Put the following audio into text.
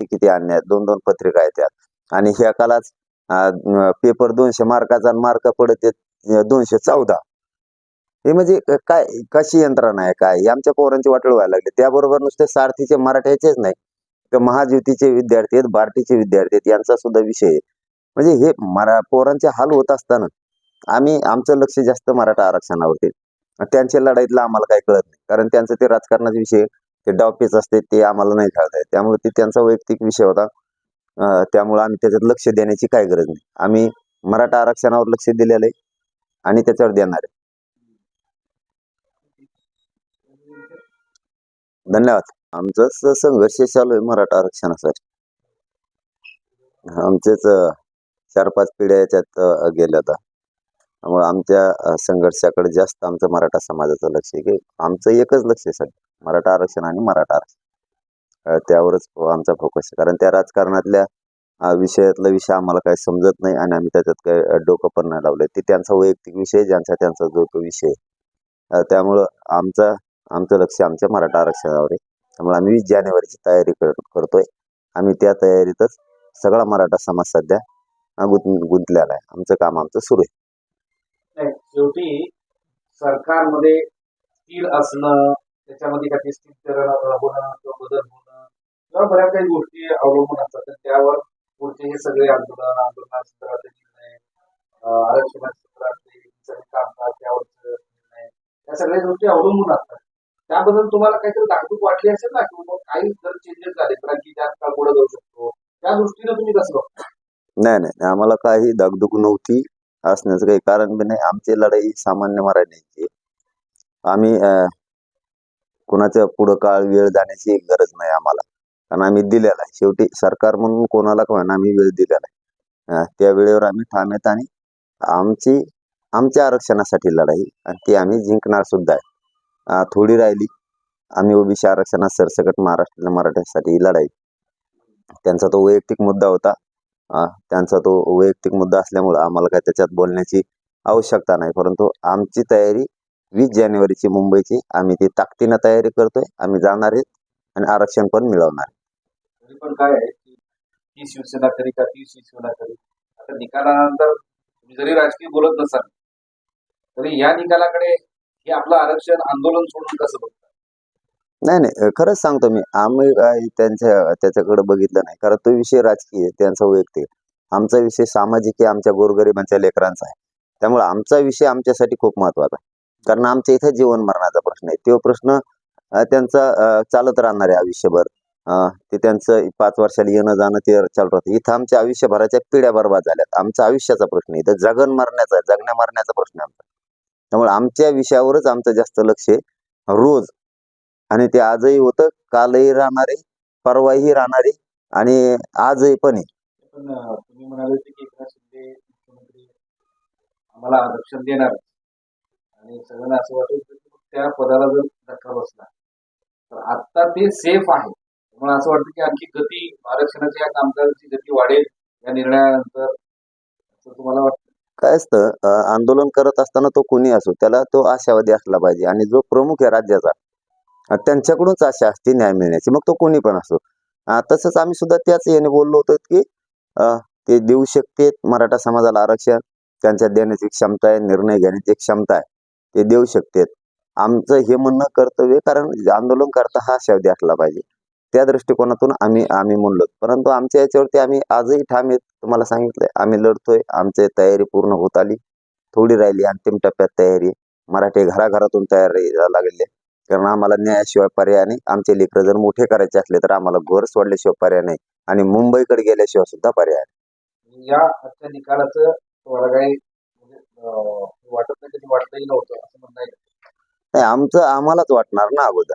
किती किती आणण्यात दोन दोन पत्रिका आहेत त्यात. आणि ह्या कालाच पेपर दोनशे मार्काचा मार्क पडत दोनशे चौदा. हे म्हणजे काय कशी यंत्रणा आहे काय? आमच्या पोरांची वाटळ व्हायला लागली. त्याबरोबर नुसते सारथीचे मराठ्याचेच नाही. तर महाज्योतीचे विद्यार्थी आहेत बार्टीचे विद्यार्थी आहेत यांचा सुद्धा विषय आहे. म्हणजे हे मरा पोरांचे हाल होत असताना आम्ही आमचं लक्ष जास्त मराठा आरक्षणावरती. त्यांच्या लढाईतला आम्हाला काही कळत नाही. कारण त्यांचं ते राजकारणाचे विषय ते डावपेच असते ते आम्हाला नाही कळत आहे त्यामुळे ते त्यांचा वैयक्तिक विषय होता. त्यामुळे आम्ही त्याच्यात लक्ष देण्याची काय गरज नाही. आम्ही मराठा आरक्षणावर लक्ष दिलेलं आहे आणि त्याच्यावर देणार आहे. धन्यवाद. आमचं संघर्ष चालू आहे मराठा आरक्षणासाठी. आमचेच चार पाच पिढ्या याच्यात गेल्या आता त्यामुळे आमच्या संघर्षाकडे जास्त आमचं मराठा समाजाचं लक्ष आहे. की आमचं एकच लक्ष आहे सध्या. मराठा आरक्षण आणि मराठा आरक्षण. त्यावरच आमचा फोकस आहे. कारण त्या राजकारणातल्या विषयातला विषय आम्हाला काही समजत नाही आणि आम्ही त्याच्यात काही डोकं पण नाही लावलंय ते त्यांचा वैयक्तिक विषय ज्यांचा त्यांचा जो तो विषय त्यामुळं आमचा आमचं लक्ष आमच्या मराठा आरक्षणावर आहे. त्यामुळे आम्ही वीस जानेवारीची तयारी कर करतोय. आम्ही त्या तयारीतच सगळा मराठा समाज सध्या गुंत गुंतलेला आहे. आमचं काम आमचं सुरू आहे. शेवटी सरकारमध्ये स्थिर असणं त्याच्यामध्ये काही स्थिर होणं किंवा बदल होणं किंवा बऱ्याच काही गोष्टी अवलंबून असतात. त्यावर पुढचे हे सगळे आंदोलन आंदोलनासंदर्भातले निर्णय अं, आरक्षणासंदर्भातले सगळे कामकाज त्यावरचे निर्णय या सगळ्या गोष्टी अवलंबून असतात. त्याबद्दल तुम्हाला काहीतरी दाखवूक वाटली असेल ना किंवा मग काही जर चेंजेस झाले तर की त्यात काळ पुढे जाऊ शकतो त्या दृष्टीने तुम्ही कसं बघता? नाही नाही आम्हाला काही दगदग नव्हती असण्याचं काही कारण बी नाही. आमची लढाई सामान्य मराठ्यांची आम्ही कुणाच्या पुढं काळ वेळ जाण्याची गरज नाही आम्हाला. कारण आम्ही दिलेला आहे. शेवटी सरकार म्हणून कोणाला का आम्ही वेळ दिलेला आहे. त्या वेळेवर आम्ही ठाम आणि आमची आमच्या आरक्षणासाठी लढाई आणि ती आम्ही जिंकणार सुद्धा आहे. थोडी राहिली. आम्ही ओबीसी आरक्षणात सरसकट महाराष्ट्रातल्या मराठ्यासाठी लढाई. त्यांचा तो वैयक्तिक मुद्दा होता. त्यांचा तो वैयक्तिक मुद्दा असल्यामुळे आम्हाला काय त्याच्यात बोलण्याची आवश्यकता नाही. परंतु आमची तयारी वीस जानेवारीची मुंबईची. आम्ही ती ताकदीनं तयारी करतोय. आम्ही जाणार आहेत आणि आरक्षण पण मिळवणार आहे. तरी पण काय आहे की ती शिवसेना करी का ती शिवसेना करी? आता निकालानंतर तुम्ही जरी राजकीय बोलत नसाल तरी या निकालाकडे हे आपलं आरक्षण आंदोलन सोडून कसं बघता? नाही नाही. खरंच सांगतो मी. आम्ही काय त्यांच्या त्याच्याकडे बघितलं नाही. कारण तो विषय राजकीय त्यांचा वैयक्तिक. आमचा विषय सामाजिक आहे आमच्या गोरगरिबांच्या लेकरांचा आहे. त्यामुळे आमचा विषय आमच्यासाठी खूप महत्त्वाचा आहे. कारण आमच्या इथं जीवन मरणाचा प्रश्न आहे. तो प्रश्न त्यांचा चालत राहणार आहे आयुष्यभर. अं, ते त्यांचं पाच वर्षाला येणं जाणं ते चालू राहतं इथं आमच्या आयुष्यभराच्या पिढ्या बर्बाद झाल्यात. आमचा आयुष्याचा प्रश्न आहे. इथं जगन मरण्याचा जगण्या मरण्याचा प्रश्न आहे आमचा. त्यामुळे आमच्या विषयावरच आमचं जास्त लक्ष आहे. रोज. आणि ते आजही होतं कालही राहणार आहे परवाही राहणार आहे आणि आजही पण आहे. तुम्ही म्हणाले की आम्हाला आरक्षण देणार. आणि सगळ्यांना असं वाटत त्या पदाला जर धक्का बसला तर आता ते सेफ आहे. मला असं वाटतं की आणखी गती आरक्षणाची या कामकाजाची गती वाढेल या निर्णयानंतर असं तुम्हाला वाटतं? काय असतं आंदोलन करत असताना तो कोणी असो त्याला तो आशावादी असला पाहिजे. आणि जो प्रमुख आहे राज्याचा त्यांच्याकडूनच आशा असते न्याय मिळण्याची. मग तो कोणी पण असो. तसंच आम्ही सुद्धा त्याच याने बोललो होतो की ते देऊ शकते मराठा समाजाला आरक्षण. त्यांच्या देण्याची क्षमता आहे निर्णय घेण्याची क्षमता आहे. ते देऊ शकतात आमचं हे म्हणणं कर्तव्य कारण आंदोलन करता हा शब्द असला पाहिजे. त्या दृष्टिकोनातून आम्ही आम्ही म्हणलो. परंतु आमच्या याच्यावरती आम्ही आजही ठाम आहेत. तुम्हाला सांगितलंय आम्ही लढतोय. आमची तयारी पूर्ण होत आली. थोडी राहिली अंतिम टप्प्यात तयारी. मराठी घराघरातून तयार राहायला कारण आम्हाला न्यायाशिवाय पर्याय नाही. आमचे लेकर जर मोठे करायचे असले तर आम्हाला घर सोडल्याशिवाय पर्याय नाही. आणि मुंबईकडे गेल्याशिवाय सुद्धा पर्याय नाही. या आजच्या निकालाचं वाटत नाही कधी वाटलंही नव्हतं असं म्हणणं आहे. नाही आमचं आम्हालाच वाटणार ना अगोदर.